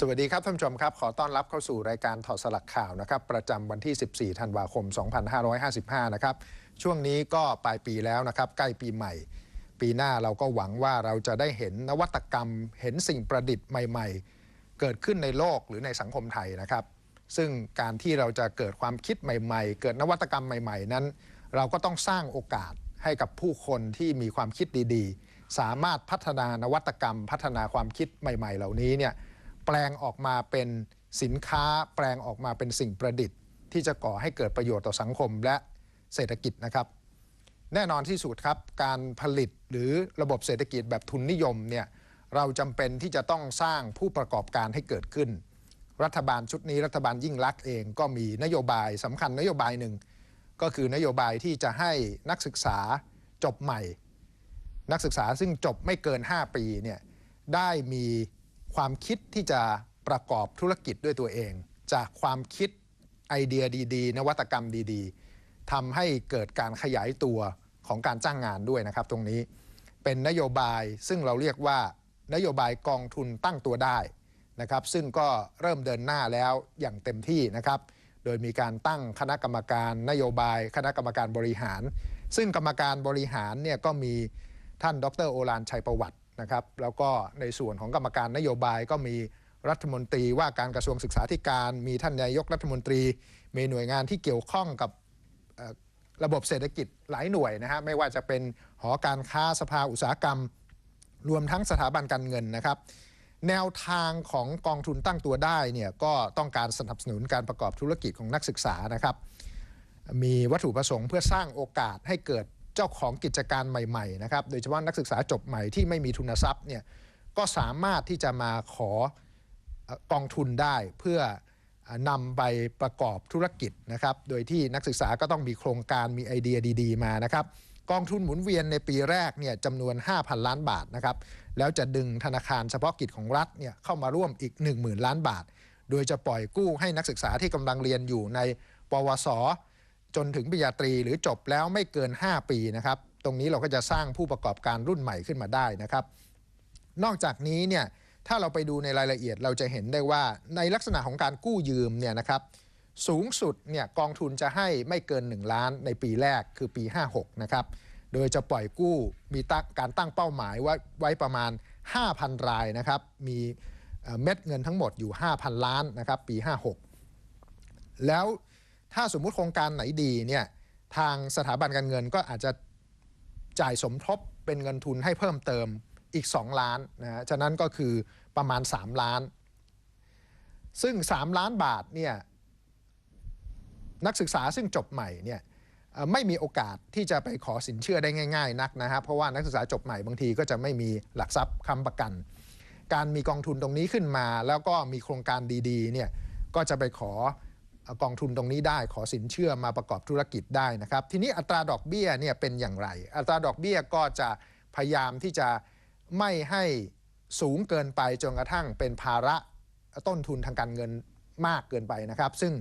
สวัสดีครับท่านผู้ชมครับ ขอต้อนรับเข้าสู่รายการถอดสลักข่าวนะครับ ประจำวันที่ 14 ธันวาคม 2555 นะครับ ช่วงนี้ก็ปลายปีแล้วนะครับ ใกล้ปีใหม่ ปีหน้าเราก็หวังว่าเราจะได้เห็นนวัตกรรม เห็นสิ่งประดิษฐ์ใหม่ ๆ เกิดขึ้นในโลกหรือในสังคมไทยนะครับ ซึ่งการที่เราจะเกิดความคิดใหม่ ๆ เกิดนวัตกรรมใหม่ ๆ นั้น เราก็ต้องสร้างโอกาสให้กับผู้คนที่มีความคิดดี ๆ สามารถพัฒนานวัตกรรม พัฒนาความคิดใหม่ ๆ เหล่านี้เนี่ย แปลงออกมาเป็นสินค้าแปลงออกมาเป็นสิ่งประดิษฐ์ ที่จะก่อให้เกิดประโยชน์ต่อสังคมและเศรษฐกิจนะครับ แน่นอนที่สุดครับ การผลิตหรือระบบเศรษฐกิจแบบทุนนิยมเนี่ยเราจำเป็นที่จะต้องสร้างผู้ประกอบการให้เกิดขึ้น รัฐบาลชุดนี้รัฐบาลยิ่งลักษณ์เองก็มีนโยบายสำคัญนโยบายหนึ่ง ก็คือนโยบายที่จะให้นักศึกษาจบใหม่ นักศึกษาซึ่งจบไม่เกิน 5 ปีเนี่ยได้มี ความคิดที่จะประกอบธุรกิจด้วยตัวเอง จากความคิดไอเดียดี ๆ นวัตกรรมดีๆทำให้เกิดการขยายตัวของการจ้างงานด้วยนะครับตรงนี้เป็นนโยบายซึ่งเราเรียกว่านโยบายกองทุนตั้งตัวได้นะครับ ซึ่งก็เริ่มเดินหน้าแล้วอย่างเต็มที่นะครับ โดยมีการตั้งคณะกรรมการนโยบายคณะกรรมการบริหาร ซึ่งกรรมการบริหารเนี่ยก็มีท่านดรโอฬารชัยประวัติ นะครับแล้วก็ในส่วนของกรรมการนโยบายก็มีรัฐมนตรีว่าการกระทรวงศึกษาธิการ มีท่านนายกรัฐมนตรี มีหน่วยงานที่เกี่ยวข้องกับระบบเศรษฐกิจหลายหน่วยนะฮะไม่ว่าจะเป็นหอการค้าสภาอุตสาหกรรม รวมทั้งสถาบันการเงินนะครับแนวทางของกองทุนตั้งตัวได้เนี่ยก็ต้องการสนับสนุนการประกอบธุรกิจของนักศึกษานะครับ มีวัตถุประสงค์เพื่อสร้างโอกาสให้เกิด เจ้าของกิจการใหม่ๆนะครับโดยเฉพาะนักศึกษาจบใหม่ที่ไม่มีทุนทรัพย์เนี่ยก็สามารถที่จะมาขอกองทุนได้เพื่อเอ่อนำไปประกอบธุรกิจนะครับ โดยที่นักศึกษาก็ต้องมีโครงการมีไอเดียดี ๆ มานะครับ กองทุนหมุนเวียนในปีแรกเนี่ยจำนวน 5,000 ล้านบาทนะครับ แล้วจะดึงธนาคารเฉพาะกิจของรัฐเนี่ยเข้ามาร่วมอีก 10,000 ล้านบาท โดยจะปล่อยกู้ให้นักศึกษาที่กำลังเรียนอยู่ในปวส จนถึงปริญญาตรีหรือจบแล้วไม่เกิน 5 ปีนะครับ ตรงนี้เราก็จะสร้างผู้ประกอบการรุ่นใหม่ขึ้นมาได้นะครับ นอกจากนี้เนี่ยถ้าเราไปดูในรายละเอียดเราจะเห็นได้ว่าในลักษณะของการกู้ยืมเนี่ยนะครับสูงสุดเนี่ยกองทุนจะให้ไม่เกิน 1 ล้านในปีแรกคือปี 56 นะครับ โดยจะปล่อยกู้มีตั้งการตั้งเป้าหมายไว้ไว้ประมาณ 5,000 รายนะครับ มีเอ่อเม็ดเงินทั้งหมดอยู่ 5,000 ล้านนะครับปี 56 แล้ว ถ้าสมมุติโครงการไหนดีเนี่ยทางสถาบันการเงินก็อาจจะจ่ายสมทบเป็นเงินทุนให้เพิ่มเติมอีก 2 ล้านนะฮะฉะนั้นก็คือประมาณ 3 ล้าน ซึ่ง 3 ล้านบาทเนี่ยนักศึกษาซึ่งจบใหม่เนี่ยไม่มีโอกาสที่จะไปขอสินเชื่อได้ง่าย ๆ นักนะฮะเพราะว่านักศึกษาจบใหม่บางทีก็จะไม่มีหลักทรัพย์ค้ำประกัน การมีกองทุนตรงนี้ขึ้นมา แล้วก็มีโครงการดีๆเนี่ยก็จะไปขอ กองทุนตรงนี้ได้ขอสินเชื่อมาประกอบธุรกิจได้นะครับ ทีนี้อัตราดอกเบี้ยเนี่ยเป็นอย่างไร อัตราดอกเบี้ยก็จะพยายามที่จะไม่ให้สูงเกินไปจนกระทั่งเป็นภาระต้นทุนทางการเงินมากเกินไปนะครับ ซึ่ง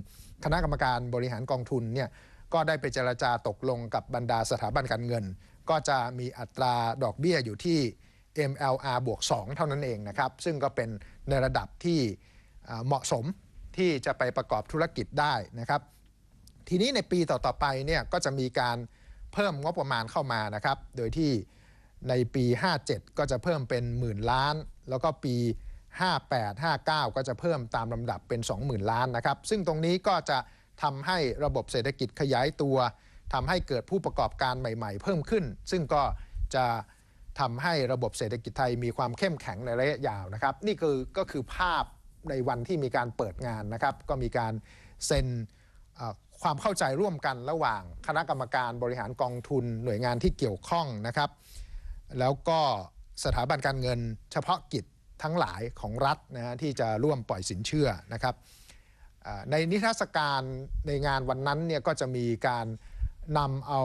คณะกรรมการบริหารกองทุนเนี่ยก็ได้ไปเจรจาตกลงกับบรรดาสถาบันการเงิน ก็จะมีอัตราดอกเบี้ยอยู่ที่ MLR บวก 2 เท่านั้นเองนะครับ ซึ่งก็เป็นในระดับที่เอ่อเหมาะสม ที่จะไปประกอบธุรกิจได้นะครับ ทีนี้ในปีต่อๆไปเนี่ยก็จะมีการเพิ่มงบประมาณเข้ามานะครับ โดยที่ในปี 57 ก็จะเพิ่มเป็นหมื่นล้าน แล้วก็ปี 58 59 ก็จะเพิ่มตามลำดับเป็น 20,000 ล้านนะครับ ซึ่งตรงนี้ก็จะทำให้ระบบเศรษฐกิจขยายตัวทำให้เกิดผู้ประกอบการใหม่ ๆ เพิ่มขึ้น ซึ่งก็จะทำให้ระบบเศรษฐกิจไทยมีความเข้มแข็งในระยะยาวนะครับ นี่คือก็คือภาพ ในวันที่มีการเปิดงานนะครับ ก็มีการเซ็นความเข้าใจร่วมกันระหว่างคณะกรรมการบริหารกองทุนหน่วยงานที่เกี่ยวข้องนะครับ แล้วก็สถาบันการเงินเฉพาะกิจทั้งหลายของรัฐนะฮะที่จะร่วมปล่อยสินเชื่อนะครับในนิทรรศการในงานวันนั้นเนี่ยก็จะมีการนำเอา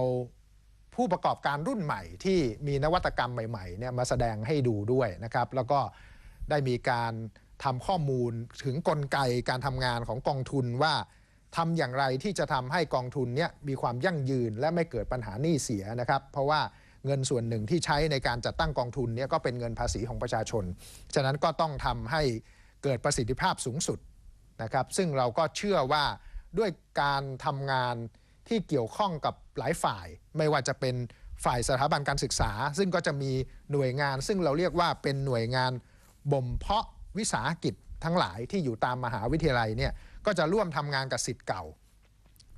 ผู้ประกอบการรุ่นใหม่ ที่มีนวัตกรรมใหม่ๆเนี่ยมาแสดงให้ดูด้วยนะครับ แล้วก็ได้มีการ ทำข้อมูลถึงกลไกการทำงานของกองทุนว่าทำอย่างไรที่จะทำให้กองทุนเนี่ยมีความยั่งยืนและไม่เกิดปัญหาหนี้เสียนะครับ เพราะว่าเงินส่วนหนึ่งที่ใช้ในการจัดตั้งกองทุนเนี่ยก็เป็นเงินภาษีของประชาชน ฉะนั้นก็ต้องทำให้เกิดประสิทธิภาพสูงสุดนะครับ ซึ่งเราก็เชื่อว่าด้วยการทำงานที่เกี่ยวข้องกับหลายฝ่าย ไม่ว่าจะเป็นฝ่ายสถาบันการศึกษา ซึ่งก็จะมีหน่วยงาน ซึ่งเราเรียกว่าเป็นหน่วยงานบ่มเพาะ วิสาหกิจทั้งหลายที่อยู่ตามมหาวิทยาลัยเนี่ยก็จะร่วมทำงานกับสิทธิ์เก่า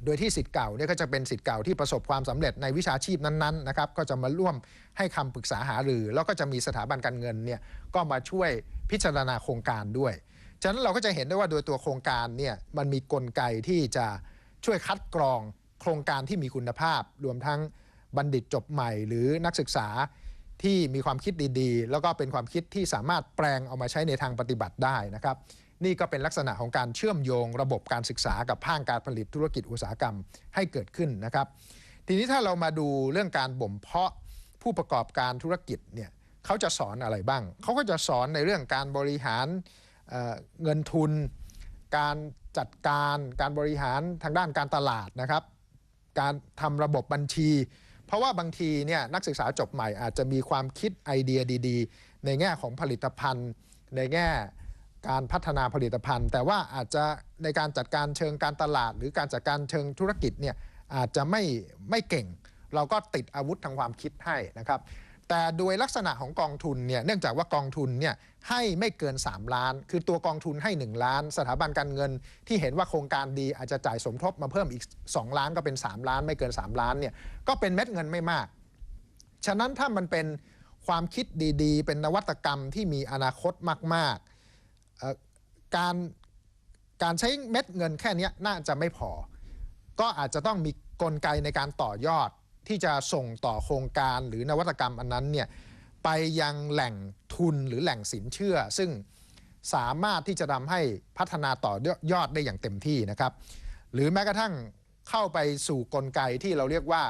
โดยที่สิทธิ์เก่าเนี่ยก็จะเป็นสิทธิ์เก่าที่ประสบความสำเร็จในวิชาชีพนั้นๆนะครับก็จะมาร่วมให้คำปรึกษาหารือ แล้วก็จะมีสถาบันการเงินเนี่ยก็มาช่วยพิจารณาโครงการด้วย ฉะนั้นเราก็จะเห็นได้ว่าโดยตัวโครงการเนี่ยมันมีกลไกที่จะช่วยคัดกรองโครงการที่มีคุณภาพ รวมทั้งบัณฑิตจบใหม่ หรือนักศึกษา ที่มีความคิดดีๆ แล้วก็เป็นความคิดที่สามารถแปลงเอามาใช้ในทางปฏิบัติได้นะครับ นี่ก็เป็นลักษณะของการเชื่อมโยงระบบการศึกษากับภาคการผลิตธุรกิจอุตสาหกรรมให้เกิดขึ้นนะครับ ทีนี้ถ้าเรามาดูเรื่องการบ่มเพาะผู้ประกอบการธุรกิจเนี่ยเขาจะสอนอะไรบ้าง เขาก็จะสอนในเรื่องการบริหารเเงินทุน การจัดการ การบริหารทางด้านการตลาดนะครับ การทำระบบบัญชี เพราะว่าบางทีเนี่ยนักศึกษาจบใหม่อาจจะมีความคิดไอเดียดี ๆ ในแง่ของผลิตภัณฑ์ ในแง่การพัฒนาผลิตภัณฑ์ แต่ว่าอาจจะในการจัดการเชิงการตลาด หรือการจัดการเชิงธุรกิจเนี่ยอาจจะไม่ไม่เก่ง เราก็ติดอาวุธทางความคิดให้นะครับ แต่โดยลักษณะของกองทุนเนี่ยเนื่องจากว่ากองทุนเนี่ยให้ไม่เกิน 3 ล้าน คือตัวกองทุนให้ 1 ล้าน สถาบันการเงินที่เห็นว่าโครงการดีอาจจะจ่ายสมทบมาเพิ่มอีก 2 ล้านก็เป็น 3 ล้าน ไม่เกิน 3 ล้านเนี่ยก็เป็นเม็ดเงินไม่มาก ฉะนั้นถ้ามันเป็นความคิดดีๆ เป็นนวัตกรรมที่มีอนาคตมากๆการการใช้เม็ดเงินแค่นี้น่าจะไม่พอ ก็อาจจะต้องมีกลไกในการต่อยอด ที่จะส่งต่อโครงการหรือนวัตกรรมอันนั้นเนี่ยไปยังแหล่งทุนหรือแหล่งสินเชื่อ ซึ่งสามารถที่จะทำให้พัฒนาต่อยอดได้อย่างเต็มที่นะครับ หรือแม้กระทั่งเข้าไปสู่กลไกที่เราเรียกว่า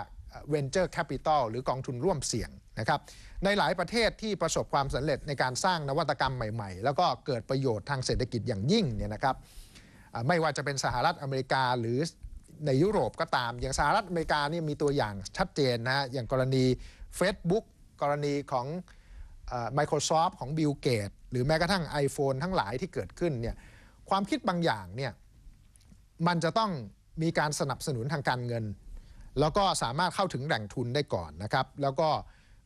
venture capital หรือกองทุนร่วมเสี่ยงนะครับ ในหลายประเทศที่ประสบความสำเร็จในการสร้างนวัตกรรมใหม่ๆ แล้วก็เกิดประโยชน์ทางเศรษฐกิจอย่างยิ่งเนี่ยนะครับ ไม่ว่าจะเป็นสหรัฐอเมริกาหรือ ในยุโรปก็ตาม อย่างสหรัฐอเมริกานี่มีตัวอย่างชัดเจนนะฮะอย่างกรณี Facebook กรณีของ Microsoft ของ Bill Gates หรือแม้กระทั่ง iPhone ทั้งหลายที่เกิดขึ้นเนี่ยความคิดบางอย่างเนี่ยมันจะต้องมีการสนับสนุนทางการเงิน แล้วก็สามารถเข้าถึงแหล่งทุนได้ก่อนนะครับ แล้วก็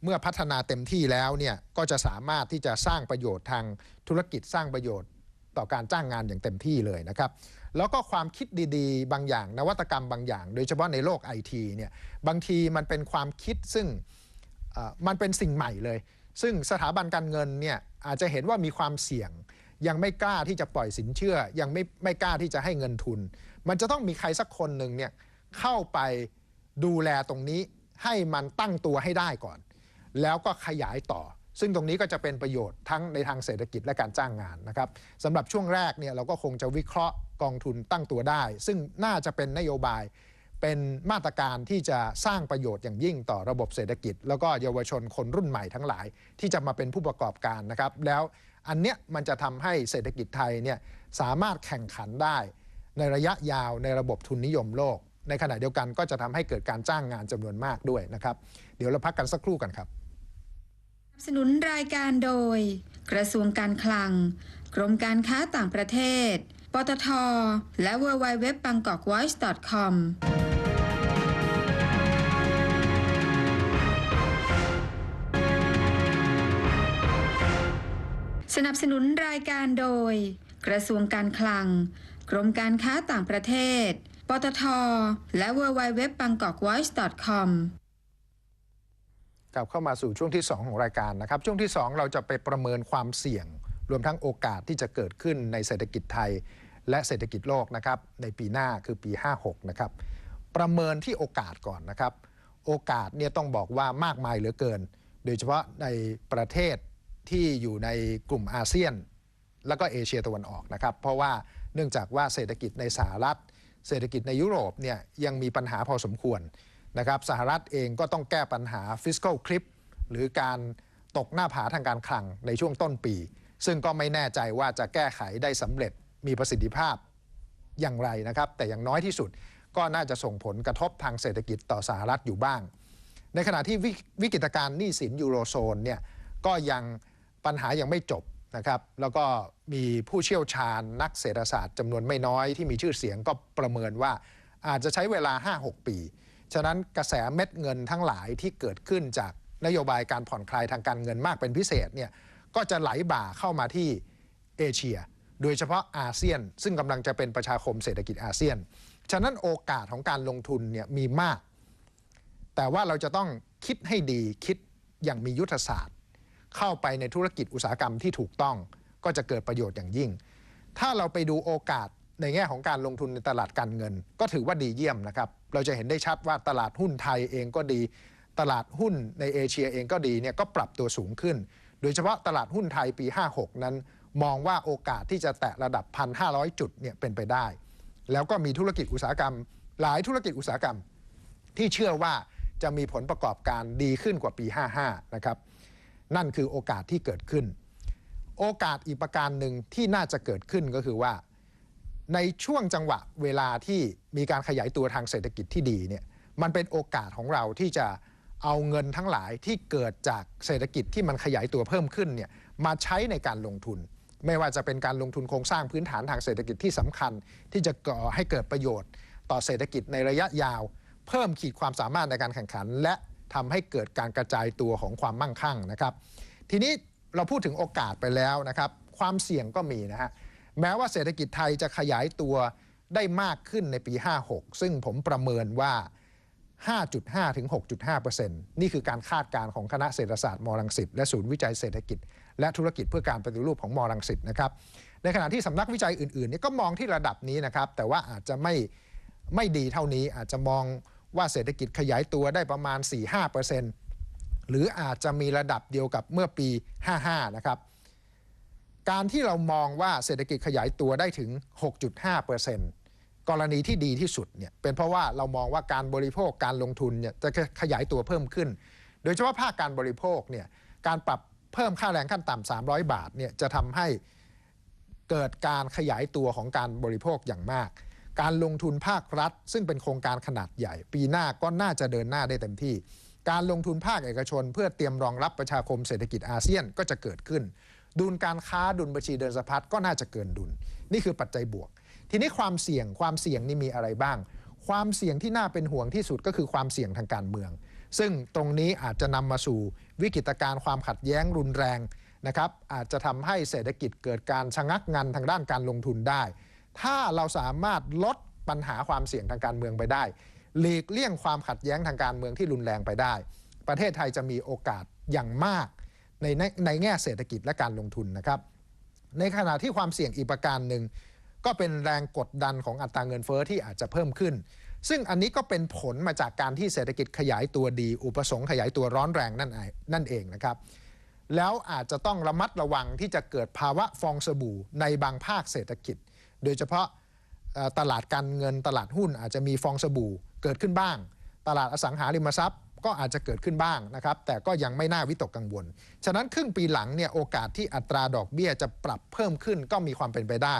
เมื่อพัฒนาเต็มที่แล้วเนี่ยก็จะสามารถที่จะสร้างประโยชน์ทางธุรกิจสร้างประโยชน์ ต่อการจ้างงานอย่างเต็มที่เลยนะครับ แล้วก็ความคิดดีๆ บางอย่าง นวัตกรรมบางอย่าง โดยเฉพาะในโลกไอทีเนี่ยบางทีมันเป็นความคิดซึ่งมันเป็นสิ่งใหม่เลย ซึ่งสถาบันการเงินเนี่ยอาจจะเห็นว่ามีความเสี่ยง ยังไม่กล้าที่จะปล่อยสินเชื่อ ยังไม่ไม่กล้าที่จะให้เงินทุน มันจะต้องมีใครสักคนหนึ่งเนี่ยเข้าไปดูแลตรงนี้ให้มันตั้งตัวให้ได้ก่อน แล้วก็ขยายต่อ ซึ่งตรงนี้ก็จะเป็นประโยชน์ทั้งในทางเศรษฐกิจและการจ้างงานนะครับสำหรับช่วงแรกเนี่ยเราก็คงจะวิเคราะห์กองทุนตั้งตัวได้ ซึ่งน่าจะเป็นนโยบายเป็นมาตรการที่จะสร้างประโยชน์อย่างยิ่งต่อระบบเศรษฐกิจ แล้วก็เยาวชนคนรุ่นใหม่ทั้งหลาย ที่จะมาเป็นผู้ประกอบการนะครับ แล้วอันเนี้ยมันจะทำให้เศรษฐกิจไทยเนี่ยสามารถแข่งขันได้ ในระยะยาวในระบบทุนนิยมโลก ในขณะเดียวกันก็จะทำให้เกิดการจ้างงานจำนวนมากด้วยนะครับ เดี๋ยวเราพักกันสักครู่กันครับ สนับสนุนรายการโดย กระทรวงการคลัง กรมการค้าต่างประเทศ ปตท และ w w w b a n g k o k v o i c e c o m สนับสนุนรายการโดย กระทรวงการคลัง กรมการค้าต่างประเทศ ปตท และ w w w b a n g k o k v o i c e c o m กลับเข้ามาสู่ช่วงที่ 2 ของรายการนะครับ ช่วงที่ 2 เราจะไปประเมินความเสี่ยง รวมทั้งโอกาสที่จะเกิดขึ้นในเศรษฐกิจไทย และเศรษฐกิจโลกนะครับในปีหน้าคือปี 56 นะครับ ประเมินที่โอกาสก่อนนะครับ โอกาสเนี่ยต้องบอกว่ามากมายเหลือเกิน โดยเฉพาะในประเทศที่อยู่ในกลุ่มอาเซียน แล้วก็เอเชียตะวันออกนะครับ เพราะว่าเนื่องจากว่าเศรษฐกิจในสหรัฐ เศรษฐกิจในยุโรปเนี่ยยังมีปัญหาพอสมควร นะครับสหรัฐเองก็ต้องแก้ปัญหา fiscal cliff หรือการตกหน้าผาทางการคลังในช่วงต้นปี ซึ่งก็ไม่แน่ใจว่าจะแก้ไขได้สำเร็จมีประสิทธิภาพอย่างไรนะครับ แต่อย่างน้อยที่สุดก็น่าจะส่งผลกระทบทางเศรษฐกิจต่อสหรัฐอยู่บ้าง ในขณะที่วิวกฤตการณ์หนี้สินยูโรโซนเนี่ยก็ยังปัญหายังไม่จบนะครับ แล้วก็มีผู้เชี่ยวชาญนักเศรษฐศาสตร์จำนวนไม่น้อยที่มีชื่อเสียงก็ประเมินว่าอาจจะใช้เวลา 5-6 ปี ฉะนั้นกระแสเม็ดเงินทั้งหลายที่เกิดขึ้นจากนโยบายการผ่อนคลายทางการเงินมากเป็นพิเศษเนี่ยก็จะไหลบ่าเข้ามาที่เอเชีย โดยเฉพาะอาเซียน ซึ่งกำลังจะเป็นประชาคมเศรษฐกิจอาเซียน ฉะนั้นโอกาสของการลงทุนเนี่ยมีมาก แต่ว่าเราจะต้องคิดให้ดีคิดอย่างมียุทธศาสตร์ เข้าไปในธุรกิจอุตสาหกรรมที่ถูกต้อง ก็จะเกิดประโยชน์อย่างยิ่ง ถ้าเราไปดูโอกาส ในแง่ของการลงทุนในตลาดการเงิน ก็ถือว่าดีเยี่ยมนะครับ เราจะเห็นได้ชัดว่าตลาดหุ้นไทยเองก็ดี ตลาดหุ้นในเอเชียเองก็ดีเนี่ยก็ปรับตัวสูงขึ้น โดยเฉพาะตลาดหุ้นไทยปี 56 นั้น มองว่าโอกาสที่จะแตะระดับ 1,500 จุดเนี่ยเป็นไปได้ แล้วก็มีธุรกิจอุตสาหกรรม หลายธุรกิจอุตสาหกรรม ที่เชื่อว่าจะมีผลประกอบการดีขึ้นกว่าปี 55 นะครับนั่นคือโอกาสที่เกิดขึ้น โอกาสอีกประการหนึ่งที่น่าจะเกิดขึ้นก็คือว่า ในช่วงจังหวะเวลาที่มีการขยายตัวทางเศรษฐกิจที่ดีเนี่ยมันเป็นโอกาสของเราที่จะเอาเงินทั้งหลายที่เกิดจากเศรษฐกิจที่มันขยายตัวเพิ่มขึ้นเนี่ยมาใช้ในการลงทุน ไม่ว่าจะเป็นการลงทุนโครงสร้างพื้นฐานทางเศรษฐกิจที่สำคัญ ที่จะก่อให้เกิดประโยชน์ ต่อเศรษฐกิจในระยะยาว เพิ่มขีดความสามารถในการแข่งขัน และทำให้เกิดการกระจายตัวของความมั่งคั่งนะครับ ทีนี้เราพูดถึงโอกาสไปแล้วนะครับ ความเสี่ยงก็มีนะฮะ แม้ว่าเศรษฐกิจไทยจะขยายตัวได้มากขึ้นในปี 56 ซึ่งผมประเมินว่า 5.5 ถึง 6.5%นี่คือการคาดการณ์ของคณะเศรษฐศาสตร์มรังสิตและศูนย์วิจัยเศรษฐกิจ และธุรกิจเพื่อการปฏิรูปของมรังสิตนะครับ ในขณะที่สำนักวิจัยอื่นๆนี่ก็มองที่ระดับนี้นะครับ แต่ว่าอาจจะไม่ไม่ดีเท่านี้อาจจะมองว่าเศรษฐกิจขยายตัวได้ประมาณ 4-5%หรืออาจจะมีระดับเดียวกับเมื่อปี 55 นะครับ การที่เรามองว่าเศรษฐกิจขยายตัวได้ถึง 6.5%กรณีที่ดีที่สุดเนี่ยเป็นเพราะว่าเรามองว่าการบริโภคการลงทุนเนี่ยจะขยายตัวเพิ่มขึ้น โดยเฉพาะภาคการบริโภคเนี่ยการปรับเพิ่มค่าแรงขั้นต่ำ300 บาทเนี่ยจะทำให้เกิดการขยายตัวของการบริโภคอย่างมาก การลงทุนภาครัฐ ซึ่งเป็นโครงการขนาดใหญ่ ปีหน้าก็น่าจะเดินหน้าได้เต็มที่ การลงทุนภาคเอกชน เพื่อเตรียมรองรับประชาคมเศรษฐกิจอาเซียนก็จะเกิดขึ้น ดุลการค้าดุลบัญชีเดินสะพัดก็น่าจะเกินดุล นี่คือปัจจัยบวก ทีนี้ความเสี่ยงความเสี่ยงนี่มีอะไรบ้าง ความเสี่ยงที่น่าเป็นห่วงที่สุดก็คือความเสี่ยงทางการเมือง ซึ่งตรงนี้อาจจะนำมาสู่วิกฤตการณ์ความขัดแย้งรุนแรงนะครับอาจจะทำให้เศรษฐกิจเกิดการชะงักงันทางด้านการลงทุนได้ ถ้าเราสามารถลดปัญหาความเสี่ยงทางการเมืองไปได้ หลีกเลี่ยงความขัดแย้งทางการเมืองที่รุนแรงไปได้ ประเทศไทยจะมีโอกาสอย่างมาก ในในแง่เศรษฐกิจและการลงทุนนะครับ ในขณะที่ความเสี่ยงอีกประการหนึ่งก็เป็นแรงกดดันของอัตราเงินเฟอ้อที่อาจจะเพิ่มขึ้น ซึ่งอันนี้ก็เป็นผลมาจากการที่เศรษฐกิจขยายตัวดี อุปสงค์ขยายตัวร้อนแรงนั่นเองนั่นเองนะครับ แล้วอาจจะต้องระมัดระวังที่จะเกิดภาวะฟองสบู่ในบางภาคเศรษฐกิจ โดยเฉพาะตลาดการเงินตลาดหุ้นอาจจะมีฟองสบู่เกิดขึ้นบ้าง ตลาดอสังหาริมทรัพย์ ก็อาจจะเกิดขึ้นบ้างนะครับแต่ก็ยังไม่น่าวิตกกังวล ฉะนั้นครึ่งปีหลังเนี่ยโอกาสที่อัตราดอกเบี้ยจะปรับเพิ่มขึ้นก็มีความเป็นไปได้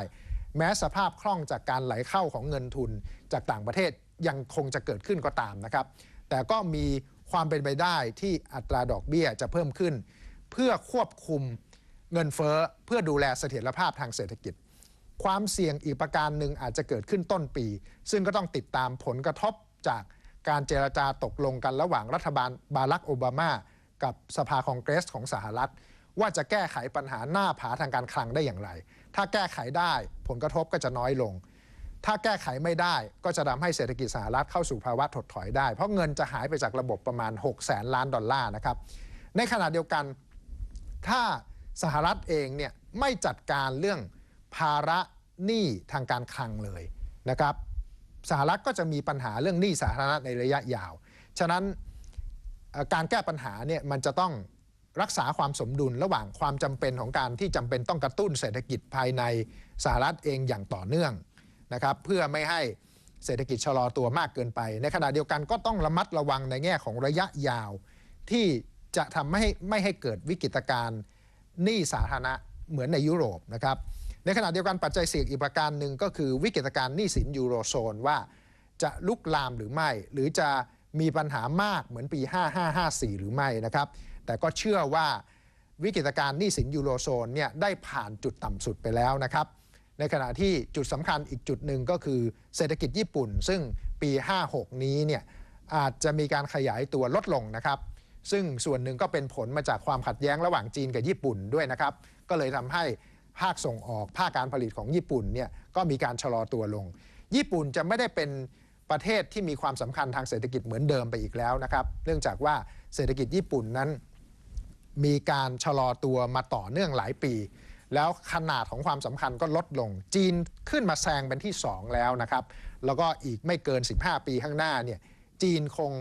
แม้สภาพคล่องจากการไหลเข้าของเงินทุนจากต่างประเทศยังคงจะเกิดขึ้นก็ตามนะครับแต่ก็มีความเป็นไปได้ที่อัตราดอกเบี้ยจะเพิ่มขึ้น เพื่อควบคุมเงินเฟ้อเพื่อดูแลเสถียรภาพทางเศรษฐกิจ ความเสี่ยงอีกประการหนึ่งอาจจะเกิดขึ้นต้นปี ซึ่งก็ต้องติดตามผลกระทบจาก การเจรจาตกลงกันระหว่างรัฐบาลบารักโอบามา กับสภาคองเกรสของสหรัฐ ว่าจะแก้ไขปัญหาหน้าผาทางการคลังได้อย่างไร ถ้าแก้ไขได้ผลกระทบก็จะน้อยลง ถ้าแก้ไขไม่ได้ก็จะทำให้เศรษฐกิจสหรัฐเข้าสู่ภาวะถดถอยได้ เพราะเงินจะหายไปจากระบบประมาณ6แสนล้านดอลลาร์นะครับในขณะเดียวกัน ถ้าสหรัฐเองเนี่ยไม่จัดการเรื่องภาระหนี้ทางการคลังเลยนะครับ สหรัฐก็จะมีปัญหาเรื่องหนี้สาธารณะในระยะยาว ฉะนั้นการแก้ปัญหาเนี่ยมันจะต้องรักษาความสมดุลระหว่างความจำเป็นของการที่จำเป็นต้องกระตุ้นเศรษฐกิจภายในสหรัฐเองอย่างต่อเนื่องนะครับเพื่อไม่ให้เศรษฐกิจชะลอตัวมากเกินไป ในขณะเดียวกันก็ต้องระมัดระวังในแง่ของระยะยาว ที่จะทำให้ไม่ให้เกิดวิกฤตการณ์หนี้สาธารณะเหมือนในยุโรปนะครับ ในขณะเดียวกันปัจจัยเสี่ยงอีกประการหนึ่งก็คือวิกฤตการณ์หนี้สินยูโรโซนว่าจะลุกลามหรือไม่ หรือจะมีปัญหามากเหมือนปี 5554 หรือไม่นะครับ แต่ก็เชื่อว่าวิกฤตการณ์หนี้สินยูโรโซนเนี่ยได้ผ่านจุดต่ำสุดไปแล้วนะครับ ในขณะที่จุดสำคัญอีกจุดหนึ่งก็คือเศรษฐกิจญี่ปุ่น ซึ่งปี 56 นี้เนี่ยอาจจะมีการขยายตัวลดลงนะครับ ซึ่งส่วนหนึ่งก็เป็นผลมาจากความขัดแย้งระหว่างจีนกับญี่ปุ่นด้วยนะครับ ก็เลยทำให้ ภาคส่งออกภาคการผลิตของญี่ปุ่นเนี่ยก็มีการชะลอตัวลง ญี่ปุ่นจะไม่ได้เป็นประเทศที่มีความสำคัญทางเศรษฐกิจเหมือนเดิมไปอีกแล้วนะครับ เนื่องจากว่าเศรษฐกิจญี่ปุ่นนั้น มีการชะลอตัวมาต่อเนื่องหลายปี แล้วขนาดของความสำคัญก็ลดลง จีนขึ้นมาแซงเป็นที่ 2 แล้วนะครับ แล้วก็อีกไม่เกิน 15 ปีข้างหน้าเนี่ยจีนคง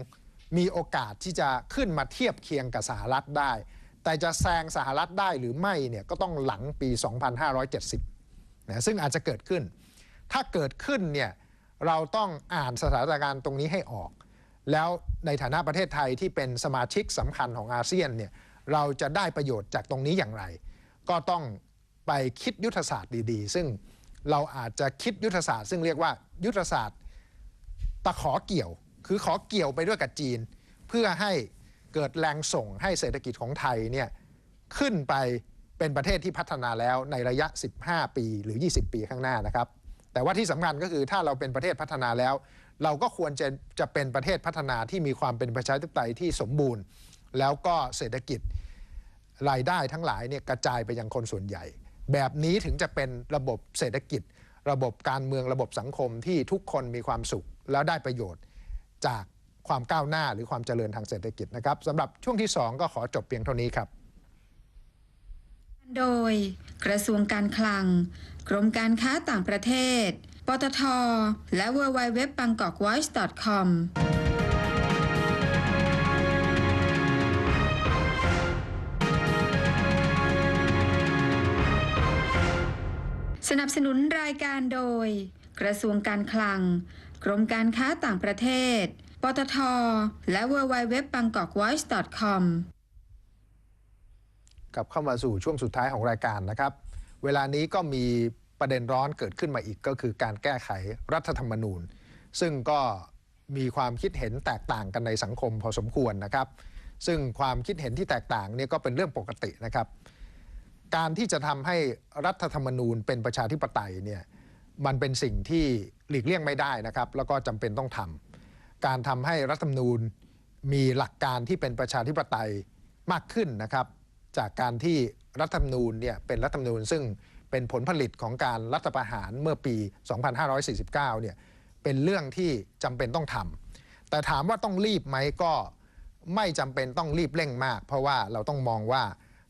มีโอกาสที่จะขึ้นมาเทียบเคียงกับสหรัฐได้ แต่จะแซงสหรัฐได้หรือไม่เนี่ยก็ต้องหลังปี 2570นะซึ่งอาจจะเกิดขึ้น ถ้าเกิดขึ้นเนี่ยเราต้องอ่านสถานการณ์ตรงนี้ให้ออก แล้วในฐานะประเทศไทยที่เป็นสมาชิกสำคัญของอาเซียนเนี่ยเราจะได้ประโยชน์จากตรงนี้อย่างไร ก็ต้องไปคิดยุทธศาสตร์ดีๆ ซึ่งเราอาจจะคิดยุทธศาสตร์ ซึ่งเรียกว่ายุทธศาสตร์ตะขอเกี่ยว คือขอเกี่ยวไปด้วยกับจีน เพื่อให้ เกิดแรงส่งให้เศรษฐกิจของไทยเนี่ยขึ้นไปเป็นประเทศที่พัฒนาแล้วในระยะ 15 ปีหรือ 20 ปีข้างหน้านะครับ แต่ว่าที่สำคัญก็คือถ้าเราเป็นประเทศพัฒนาแล้ว เราก็ควรจะจะเป็นประเทศพัฒนาที่มีความเป็นประชาธิปไตยที่สมบูรณ์ แล้วก็เศรษฐกิจรายได้ทั้งหลายเนี่ยกระจายไปยังคนส่วนใหญ่ แบบนี้ถึงจะเป็นระบบเศรษฐกิจ ระบบการเมืองระบบสังคมที่ทุกคนมีความสุข แล้วได้ประโยชน์จาก ความก้าวหน้าหรือความเจริญทางเศรษฐกิจนะครับสำหรับช่วงที่ 2 ก็ขอจบเพียงเท่านี้ครับ โดยกระทรวงการคลัง กรมการค้าต่างประเทศ ปตท และ w w w b a n g k o k v o i c e c o m สนับสนุนรายการโดย กระทรวงการคลัง กรมการค้าต่างประเทศ ตท และ w w w b a n g k o k v o i c e c o m กลับเข้ามาสู่ช่วงสุดท้ายของรายการนะครับ เวลานี้ก็มีประเด็นร้อนเกิดขึ้นมาอีกก็คือการแก้ไขรัฐธรรมนูญ ซึ่งก็มีความคิดเห็นแตกต่างกันในสังคมพอสมควรนะครับ ซึ่งความคิดเห็นที่แตกต่างเนี่ยก็เป็นเรื่องปกตินะครับ การที่จะทำให้รัฐธรรมนูญเป็นประชาธิปไตยเนี่ยมันเป็นสิ่งที่หลีกเลี่ยงไม่ได้นะครับ แล้วก็จำเป็นต้องทำ การทำให้รัฐธรรมนูญมีหลักการที่เป็นประชาธิปไตยมากขึ้นนะครับ จากการที่รัฐธรรมนูญเนี่ยเป็นรัฐธรรมนูญ ซึ่งเป็นผลผลิตของการรัฐประหารเมื่อปี 2549 เนี่ยเป็นเรื่องที่จำเป็นต้องทำแต่ถามว่าต้องรีบไหมก็ไม่จำเป็นต้องรีบเร่งมาก เพราะว่าเราต้องมองว่า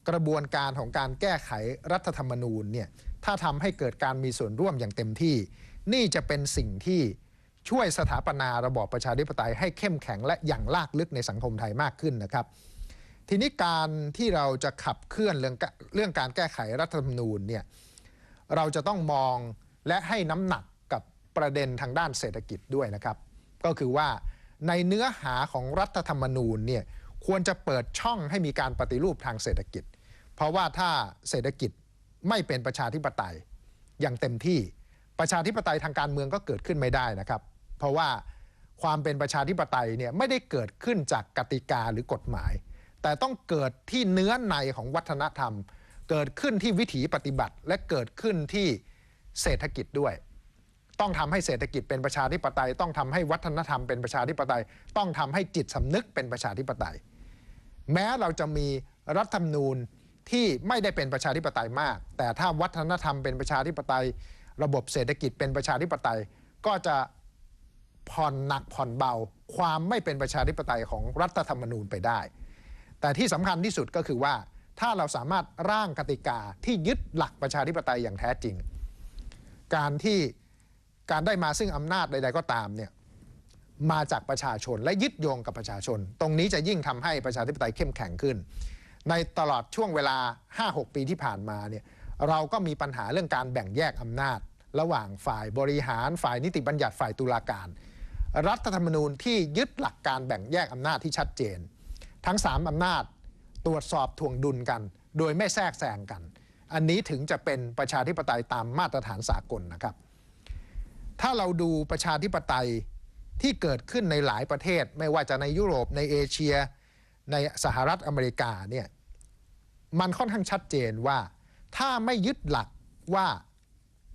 กระบวนการของการแก้ไขรัฐธรรมนูญเนี่ยถ้าทำให้เกิดการมีส่วนร่วมอย่างเต็มที่ นี่จะเป็นสิ่งที่ ช่วยสถาปนาระบอบประชาธิปไตยให้เข้มแข็งและอย่างลากลึกในสังคมไทยมากขึ้นนะครับ ทีนี้การที่เราจะขับเคลื่อนเรื่องเรื่องการแก้ไขรัฐธรรมนูญเนี่ยเราจะต้องมองและให้น้ำหนักกับประเด็นทางด้านเศรษฐกิจด้วยนะครับ ก็คือว่าในเนื้อหาของรัฐธรรมนูญเนี่ยควรจะเปิดช่องให้มีการปฏิรูปทางเศรษฐกิจ เพราะว่าถ้าเศรษฐกิจไม่เป็นประชาธิปไตยอย่างเต็มที่ประชาธิปไตยทางการเมืองก็เกิดขึ้นไม่ได้นะครับ เพราะว่าความเป็นประชาธิปไตยเนี่ยไม่ได้เกิดขึ้นจากกติกาหรือกฎหมาย แต่ต้องเกิดที่เนื้อในของวัฒนธรรม เกิดขึ้นที่วิถีปฏิบัติ และเกิดขึ้นที่เศรษฐกิจด้วย ต้องทำให้เศรษฐกิจเป็นประชาธิปไตย ต้องทำให้วัฒนธรรมเป็นประชาธิปไตย ต้องทำให้จิตสำนึกเป็นประชาธิปไตย แม้เราจะมีรัฐธรรมนูญที่ไม่ได้เป็นประชาธิปไตยมาก แต่ถ้าวัฒนธรรมเป็นประชาธิปไตย ระบบเศรษฐกิจเป็นประชาธิปไตย ก็จะ ผ่อนหนักผ่อนเบา ความไม่เป็นประชาธิปไตยของรัฐธรรมนูญไปได้ แต่ที่สำคัญที่สุดก็คือว่าถ้าเราสามารถร่างกติกาที่ยึดหลักประชาธิปไตยอย่างแท้จริง การที่การได้มาซึ่งอำนาจใด ๆ ก็ตามเนี่ยมาจากประชาชนและยึดโยงกับประชาชน ตรงนี้จะยิ่งทำให้ประชาธิปไตยเข้มแข็งขึ้น ในตลอดช่วงเวลา 5-6 ปีที่ผ่านมาเนี่ยเราก็มีปัญหาเรื่องการแบ่งแยกอำนาจ ระหว่างฝ่ายบริหารฝ่ายนิติบัญญัติฝ่ายตุลาการ รัฐธรรมนูญที่ยึดหลักการแบ่งแยกอำนาจที่ชัดเจน ทั้ง 3 อำนาจตรวจสอบทวงดุลกัน โดยไม่แทรกแซงกัน อันนี้ถึงจะเป็นประชาธิปไตยตามมาตรฐานสากลนะครับ ถ้าเราดูประชาธิปไตยที่เกิดขึ้นในหลายประเทศ ไม่ว่าจะในยุโรปในเอเชีย ในสหรัฐอเมริกาเนี่ยมันค่อนข้างชัดเจนว่า ถ้าไม่ยึดหลักว่า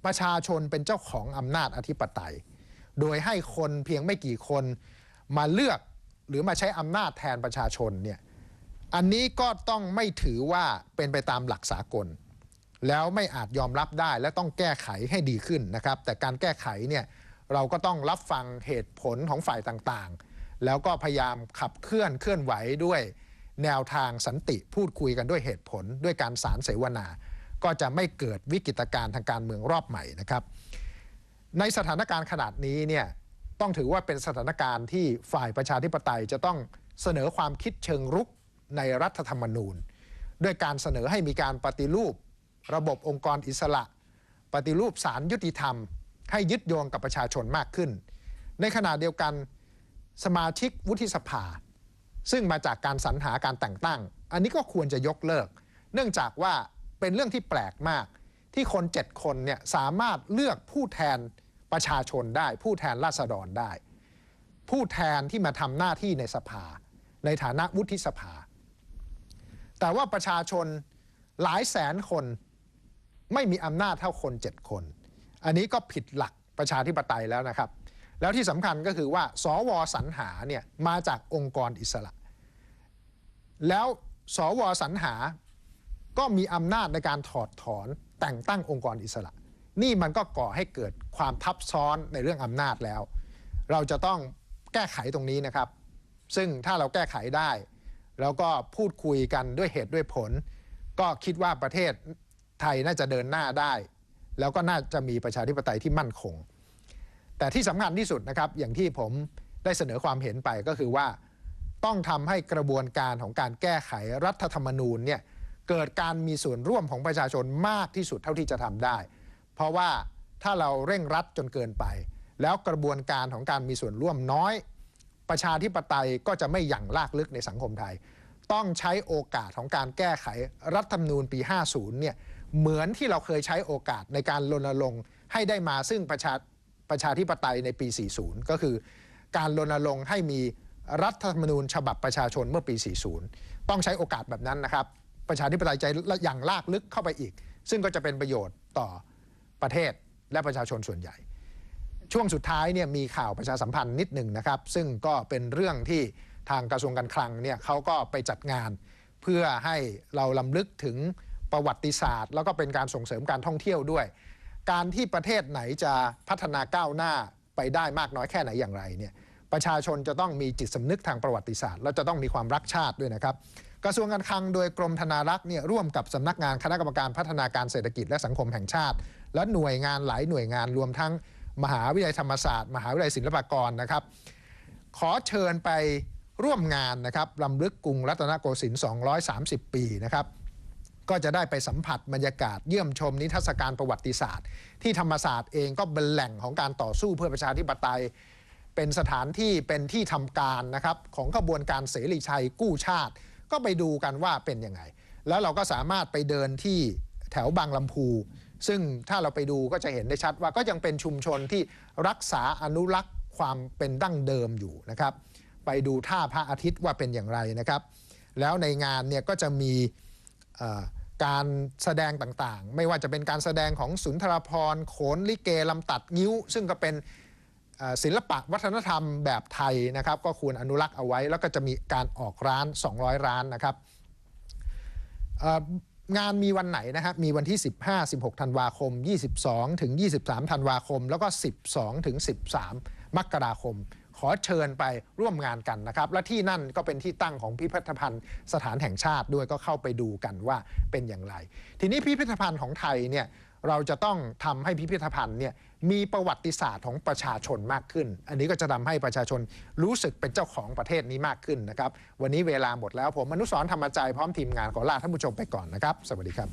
ประชาชนเป็นเจ้าของอำนาจอธิปไตย โดยให้คนเพียงไม่กี่คนมาเลือกหรือมาใช้อำนาจแทนประชาชนเนี่ยอันนี้ก็ต้องไม่ถือว่าเป็นไปตามหลักสากล แล้วไม่อาจยอมรับได้และต้องแก้ไขให้ดีขึ้นนะครับ แต่การแก้ไขเนี่ยเราก็ต้องรับฟังเหตุผลของฝ่ายต่างๆ แล้วก็พยายามขับเคลื่อนเคลื่อนไหวด้วยแนวทางสันติพูดคุยกันด้วยเหตุผล ด้วยการสารเสวนา ก็จะไม่เกิดวิกฤตการณ์ทางการเมืองรอบใหม่นะครับ ในสถานการณ์ขนาดนี้เนี่ยต้องถือว่าเป็นสถานการณ์ที่ฝ่ายประชาธิปไตยจะต้องเสนอความคิดเชิงรุกในรัฐธรรมนูญ ด้วยการเสนอให้มีการปฏิรูป ระบบองค์กรอิสระ ปฏิรูปศาลยุติธรรม ให้ยึดโยงกับประชาชนมากขึ้น ในขณะเดียวกันสมาชิกวุฒิสภา ซึ่งมาจากการสรรหาการแต่งตั้ง อันนี้ก็ควรจะยกเลิก เนื่องจากว่าเป็นเรื่องที่แปลกมาก ที่คนเจ็ดคนเนี่ยสามารถเลือกผู้แทนประชาชนได้ ผู้แทนราษฎรได้ ผู้แทนที่มาทำหน้าที่ในสภา ในฐานะวุฒิสภา แต่ว่าประชาชนหลายแสนคนไม่มีอำนาจเท่าคนเจ็ดคน อันนี้ก็ผิดหลักประชาธิปไตยแล้วนะครับ แล้วที่สำคัญก็คือว่า สวสรรหาเนี่ยมาจากองค์กรอิสระ แล้วสวสรรหาก็มีอำนาจในการถอดถอน แต่งตั้งองค์กรอิสระ นี่มันก็ก่อให้เกิดความทับซ้อนในเรื่องอำนาจแล้ว เราจะต้องแก้ไขตรงนี้นะครับ ซึ่งถ้าเราแก้ไขได้ แล้วก็พูดคุยกันด้วยเหตุด้วยผล ก็คิดว่าประเทศไทยน่าจะเดินหน้าได้ แล้วก็น่าจะมีประชาธิปไตยที่มั่นคง แต่ที่สำคัญที่สุดนะครับ อย่างที่ผมได้เสนอความเห็นไปก็คือว่าต้องทำให้กระบวนการของการแก้ไขรัฐธรรมนูญเนี่ย เกิดการมีส่วนร่วมของประชาชนมากที่สุดเท่าที่จะทำได้ เพราะว่าถ้าเราเร่งรัดจนเกินไป แล้วกระบวนการของการมีส่วนร่วมน้อย ประชาธิปไตยก็จะไม่หยั่งลากลึกในสังคมไทย ต้องใช้โอกาสของการแก้ไขรัฐธรรมนูญปี 50 เนี่ยเหมือนที่เราเคยใช้โอกาสในการรณรงค์ให้ได้มาซึ่งประชาประชาธิปไตยในปี 40 ก็คือ การรณรงค์ให้มีรัฐธรรมนูญฉบับประชาชนเมื่อปี 40 ต้องใช้โอกาสแบบนั้นนะครับ ประชาธิปไตยใจอย่างลากลึกเข้าไปอีก ซึ่งก็จะเป็นประโยชน์ต่อประเทศและประชาชนส่วนใหญ่ ช่วงสุดท้ายเนี่ยมีข่าวประชาสัมพันธ์นิดหนึ่งนะครับ ซึ่งก็เป็นเรื่องที่ทางกระทรวงการคลังเนี่ยเขาก็ไปจัดงาน เพื่อให้เราลำลึกถึงประวัติศาสตร์ แล้วก็เป็นการส่งเสริมการท่องเที่ยวด้วย การที่ประเทศไหนจะพัฒนาก้าวหน้าไปได้มากน้อยแค่ไหนอย่างไรเนี่ยประชาชนจะต้องมีจิตสำนึกทางประวัติศาสตร์ และจะต้องมีความรักชาติด้วยนะครับ กระทรวงการคลังโดยกรมธนารักษ์เนี่ยร่วมกับสำนักงานคณะกรรมการพัฒนาการเศรษฐกิจและสังคมแห่งชาติ และหน่วยงานหลายหน่วยงานรวมทั้งมหาวิทยาลัยธรรมศาสตร์ มหาวิทยาลัยศิลปากรนะครับ ขอเชิญไปร่วมงานนะครับลำลึกกรุงรัตนโกสินทร์ 230 ปีนะครับ ก็จะได้ไปสัมผัสบรรยากาศเยี่ยมชมนิทรรศการประวัติศาสตร์ ที่ธรรมศาสตร์เองก็เป็นแหล่งของการต่อสู้เพื่อประชาธิปไตย เป็นสถานที่เป็นที่ทำการนะครับของขบวนการเสรีชัยกู้ชาติ ก็ไปดูกันว่าเป็นยังไง แล้วเราก็สามารถไปเดินที่แถวบางลำพู ซึ่งถ้าเราไปดูก็จะเห็นได้ชัดว่าก็ยังเป็นชุมชนที่รักษาอนุรักษ์ความเป็นดั้งเดิมอยู่นะครับ ไปดูท่าพระอาทิตย์ว่าเป็นอย่างไรนะครับ แล้วในงานเนี่ยก็จะมีการแสดงต่างๆ ไม่ว่าจะเป็นการแสดงของสุนทรภรโขนลิเกลำตัดงิ้ว ซึ่งก็เป็น ศิลปะวัฒนธรรมแบบไทยนะครับ ก็ควรอนุรักษ์เอาไว้ แล้วก็จะมีการออกร้าน 200 ร้านนะครับงานมีวันไหนนะครับ มีวันที่ 15 16 ธันวาคม 22 ถึง 23 ธันวาคม แล้วก็ 12 ถึง 13 มกราคม ขอเชิญไปร่วมงานกันนะครับ และที่นั่นก็เป็นที่ตั้งของพิพิธภัณฑ์สถานแห่งชาติด้วยก็เข้าไปดูกันว่าเป็นอย่างไร ทีนี้พิพิธภัณฑ์ของไทยเนี่ยเราจะต้องทำให้พิพิธภัณฑ์เนี่ย มีประวัติศาสตร์ของประชาชนมากขึ้น อันนี้ก็จะทำให้ประชาชนรู้สึกเป็นเจ้าของประเทศนี้มากขึ้นนะครับ วันนี้เวลาหมดแล้วผมมนุสรณ์ธรรมใจพร้อมทีมงานขอลาท่านผู้ชมไปก่อนนะครับ สวัสดีครับ